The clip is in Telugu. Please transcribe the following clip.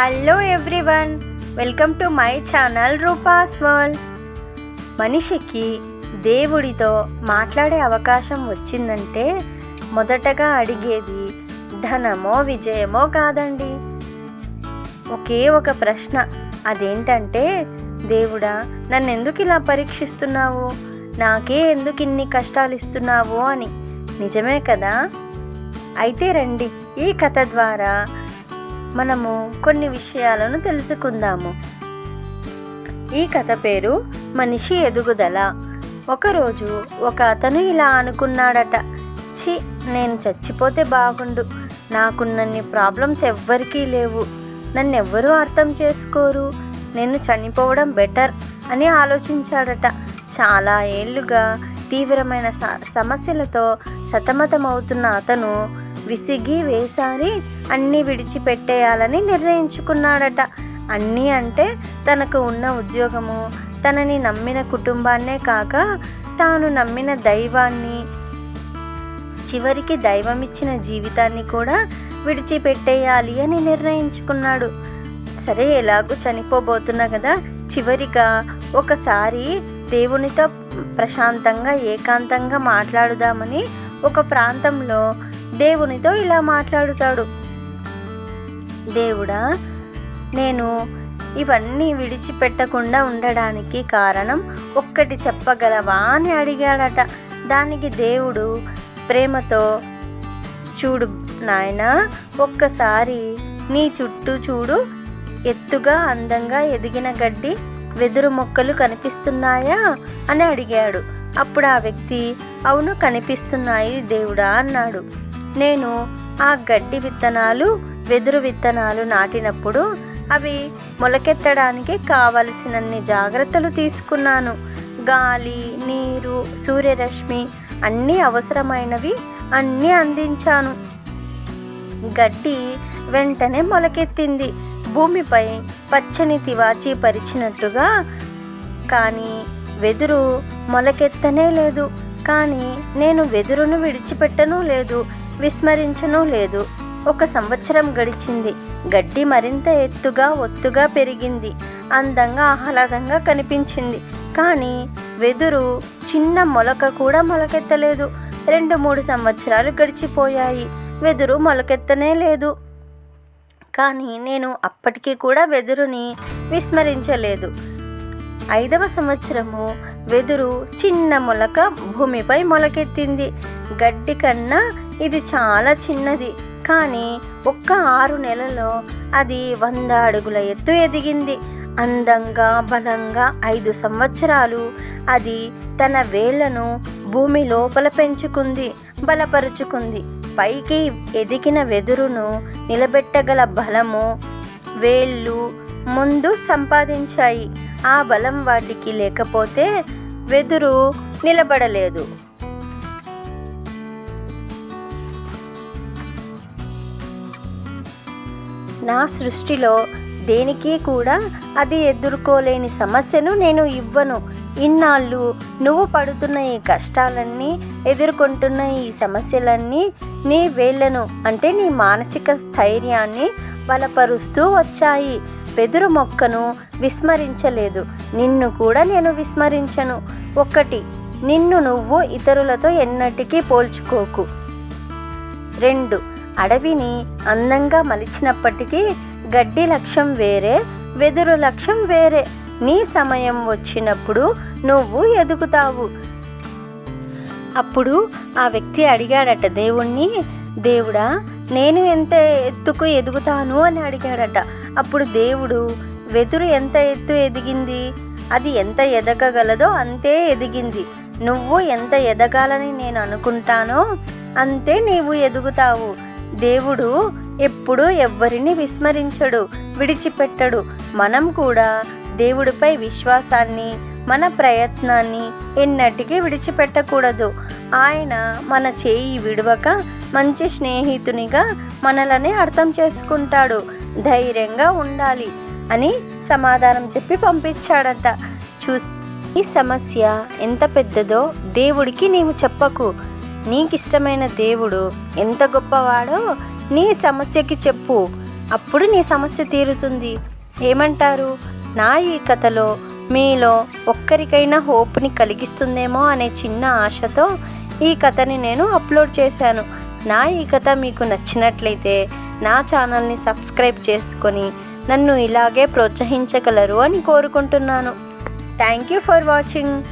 Hello everyone welcome to my channel Roopa's world మనిషికి దేవుడితో మాట్లాడే అవకాశం వచ్చిందంటే మొదటగా అడిగేది ధనమో విజయమో కాదండి. ఒకే ఒక ప్రశ్న అదేంటంటే దేవుడా నన్ను ఎందుకు ఇలా పరీక్షిస్తున్నావు? నాకే ఎందుకు ఇన్ని కష్టాలు ఇస్తున్నావు అని. నిజమే కదా? అయితే రండి ఈ కథ ద్వారా మనము కొన్ని విషయాలను తెలుసుకుందాము. ఈ కథ పేరు మనిషి ఎదుగుదల. ఒకరోజు ఒక అతను ఇలా అనుకున్నాడట ఛీ నేను చచ్చిపోతే బాగుండు. నాకున్నన్ని ప్రాబ్లమ్స్ ఎవ్వరికీ లేవు. నన్ను ఎవ్వరూ అర్థం చేసుకోరు. నేను చనిపోవడం బెటర్ అని ఆలోచించాడట. చాలా ఏళ్ళుగా తీవ్రమైన స సమస్యలతో సతమతమవుతున్న అతను విసిగి వేసారి అన్నీ విడిచిపెట్టేయాలని నిర్ణయించుకున్నాడట. అన్నీ అంటే తనకు ఉన్న ఉద్యోగము తనని నమ్మిన కుటుంబాన్నే కాక తాను నమ్మిన దైవాన్ని చివరికి దైవం ఇచ్చిన జీవితాన్ని కూడా విడిచిపెట్టేయాలి అని నిర్ణయించుకున్నాడు. సరే ఎలాగో చనిపోబోతున్నా కదా చివరిగా ఒకసారి దేవునితో ప్రశాంతంగా ఏకాంతంగా మాట్లాడుదామని ఒక ప్రాంతంలో దేవునితో ఇలా మాట్లాడుతాడు. దేవుడా నేను ఇవన్నీ విడిచిపెట్టకుండా ఉండడానికి కారణం ఒక్కటి చెప్పగలవా అని అడిగాడట. దానికి దేవుడు ప్రేమతో చూడు నాయన ఒక్కసారి నీ చుట్టూ చూడు. ఎత్తుగా అందంగా ఎదిగిన గడ్డి వెదురు మొక్కలు కనిపిస్తున్నాయా? అని అడిగాడు. అప్పుడు ఆ వ్యక్తి అవును కనిపిస్తున్నాయి దేవుడా అన్నాడు. నేను ఆ గడ్డి విత్తనాలు వెదురు విత్తనాలు నాటినప్పుడు అవి మొలకెత్తడానికి కావలసినన్ని జాగ్రత్తలు తీసుకున్నాను. గాలి నీరు సూర్యరశ్మి అన్నీ అవసరమైనవి అన్నీ అందించాను. గడ్డి వెంటనే మొలకెత్తింది. భూమిపై పచ్చని తివాచి పరిచినట్లుగా కానీ వెదురు మొలకెత్తనే లేదు. కానీ నేను వెదురును విడిచిపెట్టను లేదు విస్మరించను లేదు. ఒక సంవత్సరం గడిచింది. గడ్డి మరింత ఎత్తుగా ఒత్తుగా పెరిగింది. అందంగా ఆహ్లాదంగా కనిపించింది. కానీ వెదురు చిన్న మొలక కూడా మొలకెత్తలేదు. రెండు మూడు సంవత్సరాలు గడిచిపోయాయి. వెదురు మొలకెత్తనే లేదు. కానీ నేను అప్పటికీ కూడా వెదురుని విస్మరించలేదు. ఐదవ సంవత్సరము వెదురు చిన్న మొలక భూమిపై మొలకెత్తింది. గడ్డి కన్నా ఇది చాలా చిన్నది. కానీ ఒక్క ఆరు నెలలో అది వంద అడుగుల ఎత్తు ఎదిగింది. అందంగా బలంగా ఐదు సంవత్సరాలు అది తన వేళ్ళను భూమి లోపల పెంచుకుంది బలపరుచుకుంది. పైకి ఎదిగిన వెదురును నిలబెట్టగల బలము వేళ్ళు ముందు సంపాదించాయి. ఆ బలం వాటికి లేకపోతే వెదురు నిలబడలేదు. నా సృష్టిలో దేనికి కూడా అది ఎదుర్కోలేని సమస్యను నేను ఇవ్వను. ఇన్నాళ్ళు నువ్వు పడుతున్న ఈ కష్టాలన్నీ ఎదుర్కొంటున్న ఈ సమస్యలన్నీ నీ వేళ్ళను అంటే నీ మానసిక స్థైర్యాన్ని బలపరుస్తూ వచ్చాయి. వెదురు మొక్కను విస్మరించలేదు. నిన్ను కూడా నేను విస్మరించను. ఒకటి నిన్ను నువ్వు ఇతరులతో ఎన్నటికీ పోల్చుకోకు. రెండు అడవిని అందంగా మలిచినప్పటికీ గడ్డి లక్ష్యం వేరే వెదురు లక్ష్యం వేరే. నీ సమయం వచ్చినప్పుడు నువ్వు ఎదుగుతావు. అప్పుడు ఆ వ్యక్తి అడిగాడట దేవుణ్ణి దేవుడా నేను ఎంత ఎత్తుకు ఎదుగుతాను? అని అడిగాడట. అప్పుడు దేవుడు వెదురు ఎంత ఎత్తు ఎదిగింది? అది ఎంత ఎదగగలదో అంతే ఎదిగింది. నువ్వు ఎంత ఎదగాలని నేను అనుకుంటానో అంతే నీవు ఎదుగుతావు. దేవుడు ఎప్పుడూ ఎవ్వరిని విస్మరించడు విడిచిపెట్టడు. మనం కూడా దేవుడిపై విశ్వాసాన్ని మన ప్రయత్నాన్ని ఎన్నటికీ విడిచిపెట్టకూడదు. ఆయన మన చేయి విడవక మంచి స్నేహితునిగా మనలని అర్థం చేసుకుంటాడు. ధైర్యంగా ఉండాలి అని సమాధానం చెప్పి పంపించాడట. చూ ఈ సమస్య ఎంత పెద్దదో దేవుడికి నీవు చెప్పకు. నీకిష్టమైన దేవుడు ఎంత గొప్పవాడో నీ సమస్యకి చెప్పు. అప్పుడు నీ సమస్య తీరుతుంది. ఏమంటారు? నా ఈ కథలో మీలో ఒక్కరికైనా హోప్ని కలిగిస్తుందేమో అనే చిన్న ఆశతో ఈ కథని నేను అప్లోడ్ చేశాను. నా ఈ కథ మీకు నచ్చినట్లయితే నా ఛానల్ని సబ్స్క్రైబ్ చేసుకొని నన్ను ఇలాగే ప్రోత్సహించగలరు అని కోరుకుంటున్నాను. Thank you for watching.